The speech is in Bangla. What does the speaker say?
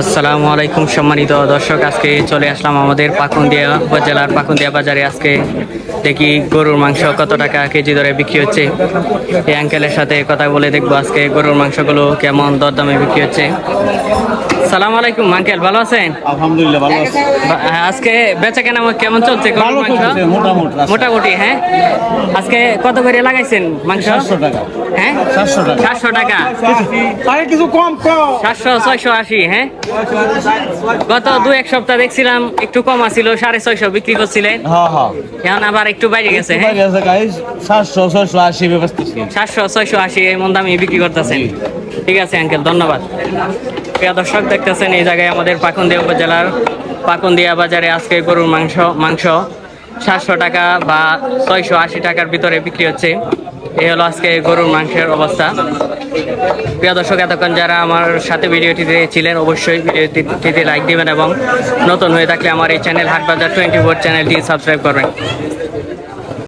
আসসালামু আলাইকুম সম্মানিত দর্শক আজকে চলে আসলাম আমাদের পাকুন্দিয়া উপজেলার পাকুন্দিয়া বাজারে। আজকে দেখি গরুর মাংস কত টাকা কেজি দরে বিক্রি হচ্ছে। এই আঙ্কেলের সাথে কথা বলে দেখব আজকে গরুর মাংসগুলো কেমন দরদামে বিক্রি হচ্ছে। সালাম আলাইকুম আঙ্কেল ভালো আছেন? আলহামদুলিল্লাহ ভালো আছে। হ্যাঁ, আজকে বেচা কেনা কেমন চলছে গরুর মাংস? মোটামুটি মোটামুটি হ্যাঁ? আজকে কত করে লাগাইছেন মাংস? সাতশো টাকা। হ্যাঁ? সাতশো টাকা। সাতশো টাকা। আরে কিছু কম কম। সাতশো ছয়শো আশি হ্যাঁ? গত দু এক সপ্তাহ দেখছিলাম একটু কম আছিল সাড়ে ছয়শো বিক্রি করছিলেন। এখন আবার একটু বাইরে গেছে হ্যাঁ? সাতশো ছয়শো আশি সাতশো ছয়শো আশি এমন দামে বিক্রি করতেছেন। ঠিক আছে আঙ্কেল ধন্যবাদ। প্রিয় দর্শক দেখতেছেন এই জায়গায় আমাদের পাকুন্দিয়া উপজেলার পাকুন্দিয়া বাজারে আজকে গরুর মাংস মাংস সাতশো টাকা বা ছয়শো আশি টাকার ভিতরে বিক্রি হচ্ছে। এই হলো আজকে গরুর মাংসের অবস্থা। প্রিয় দর্শক, এতক্ষণ যারা আমার সাথে ভিডিওটিতে ছিলেন, অবশ্যই ভিডিওটিতে লাইক দিবেন এবং নতুন হয়ে থাকলে আমার এই চ্যানেল হাটবাজার টোয়েন্টি ফোর চ্যানেলটি সাবস্ক্রাইব করবেন।